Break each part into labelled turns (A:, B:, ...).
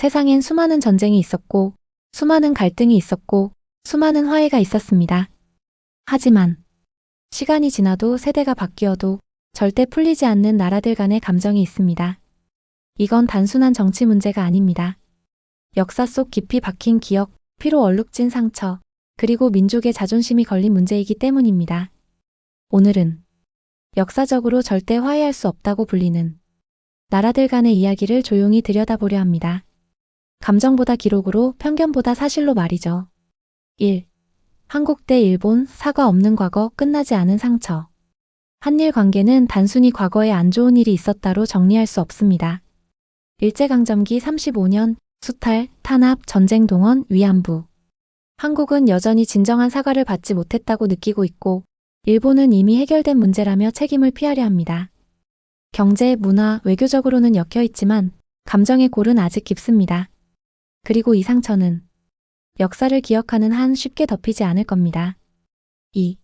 A: 세상엔 수많은 전쟁이 있었고, 수많은 갈등이 있었고, 수많은 화해가 있었습니다. 하지만, 시간이 지나도 세대가 바뀌어도 절대 풀리지 않는 나라들 간의 감정이 있습니다. 이건 단순한 정치 문제가 아닙니다. 역사 속 깊이 박힌 기억, 피로 얼룩진 상처, 그리고 민족의 자존심이 걸린 문제이기 때문입니다. 오늘은 역사적으로 절대 화해할 수 없다고 불리는 나라들 간의 이야기를 조용히 들여다보려 합니다. 감정보다 기록으로 편견보다 사실로 말이죠. 1. 한국 대 일본 사과 없는 과거 끝나지 않은 상처. 한일 관계는 단순히 과거에 안 좋은 일이 있었다로 정리할 수 없습니다. 일제강점기 35년 수탈, 탄압, 전쟁 동원, 위안부. 한국은 여전히 진정한 사과를 받지 못했다고 느끼고 있고, 일본은 이미 해결된 문제라며 책임을 피하려 합니다. 경제, 문화, 외교적으로는 엮여 있지만, 감정의 골은 아직 깊습니다. 그리고 이 상처는 역사를 기억하는 한 쉽게 덮이지 않을 겁니다. 2.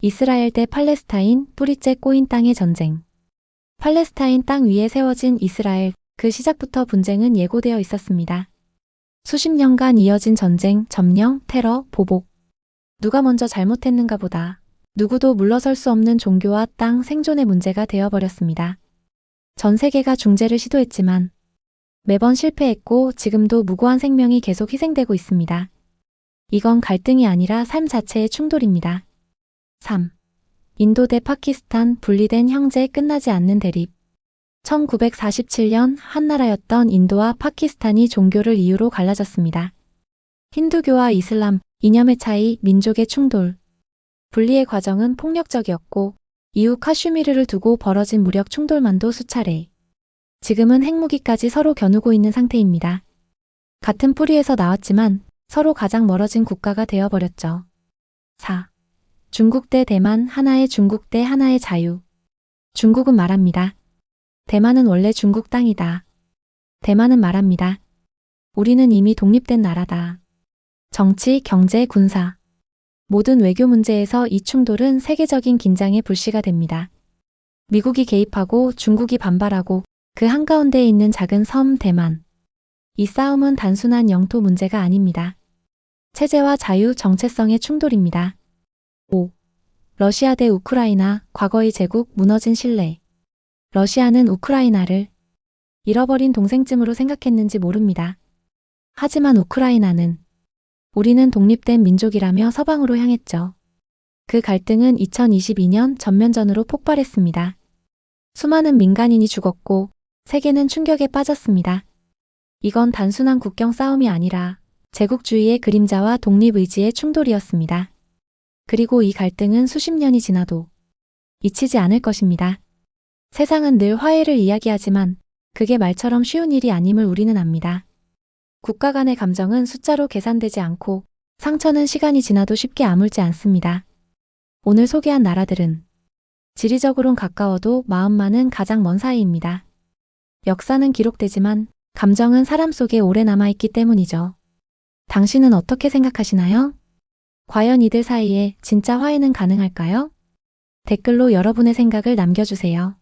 A: 이스라엘 대 팔레스타인 뿌리째 꼬인 땅의 전쟁. 팔레스타인 땅 위에 세워진 이스라엘, 그 시작부터 분쟁은 예고되어 있었습니다. 수십 년간 이어진 전쟁, 점령, 테러, 보복. 누가 먼저 잘못했는가 보다. 누구도 물러설 수 없는 종교와 땅 생존의 문제가 되어버렸습니다. 전 세계가 중재를 시도했지만 매번 실패했고 지금도 무고한 생명이 계속 희생되고 있습니다. 이건 갈등이 아니라 삶 자체의 충돌입니다. 3. 인도 대 파키스탄 분리된 형제 끝나지 않는 대립. 1947년 한 나라였던 인도와 파키스탄이 종교를 이유로 갈라졌습니다. 힌두교와 이슬람, 이념의 차이, 민족의 충돌. 분리의 과정은 폭력적이었고 이후 카슈미르를 두고 벌어진 무력 충돌만도 수차례. 지금은 핵무기까지 서로 겨누고 있는 상태입니다. 같은 뿌리에서 나왔지만 서로 가장 멀어진 국가가 되어버렸죠. 4. 중국 대 대만 하나의 중국 대 하나의 자유. 중국은 말합니다. 대만은 원래 중국 땅이다. 대만은 말합니다. 우리는 이미 독립된 나라다. 정치, 경제, 군사. 모든 외교 문제에서 이 충돌은 세계적인 긴장의 불씨가 됩니다. 미국이 개입하고 중국이 반발하고 그 한가운데에 있는 작은 섬 대만. 이 싸움은 단순한 영토 문제가 아닙니다. 체제와 자유 정체성의 충돌입니다. 5. 러시아 대 우크라이나 과거의 제국 무너진 신뢰. 러시아는 우크라이나를 잃어버린 동생쯤으로 생각했는지 모릅니다. 하지만 우크라이나는 우리는 독립된 민족이라며 서방으로 향했죠. 그 갈등은 2022년 전면전으로 폭발했습니다. 수많은 민간인이 죽었고 세계는 충격에 빠졌습니다. 이건 단순한 국경 싸움이 아니라 제국주의의 그림자와 독립의지의 충돌이었습니다. 그리고 이 갈등은 수십 년이 지나도 잊히지 않을 것입니다. 세상은 늘 화해를 이야기하지만 그게 말처럼 쉬운 일이 아님을 우리는 압니다. 국가 간의 감정은 숫자로 계산되지 않고 상처는 시간이 지나도 쉽게 아물지 않습니다. 오늘 소개한 나라들은 지리적으론 가까워도 마음만은 가장 먼 사이입니다. 역사는 기록되지만 감정은 사람 속에 오래 남아있기 때문이죠. 당신은 어떻게 생각하시나요? 과연 이들 사이에 진짜 화해는 가능할까요? 댓글로 여러분의 생각을 남겨주세요.